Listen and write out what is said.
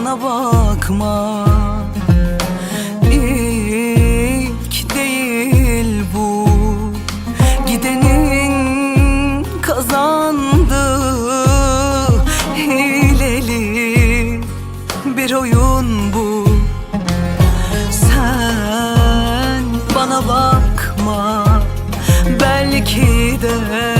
bana bakma. İlk değil bu. Gidenin kazandığı Hileli bir oyun bu. Sen bana bakma. Belki de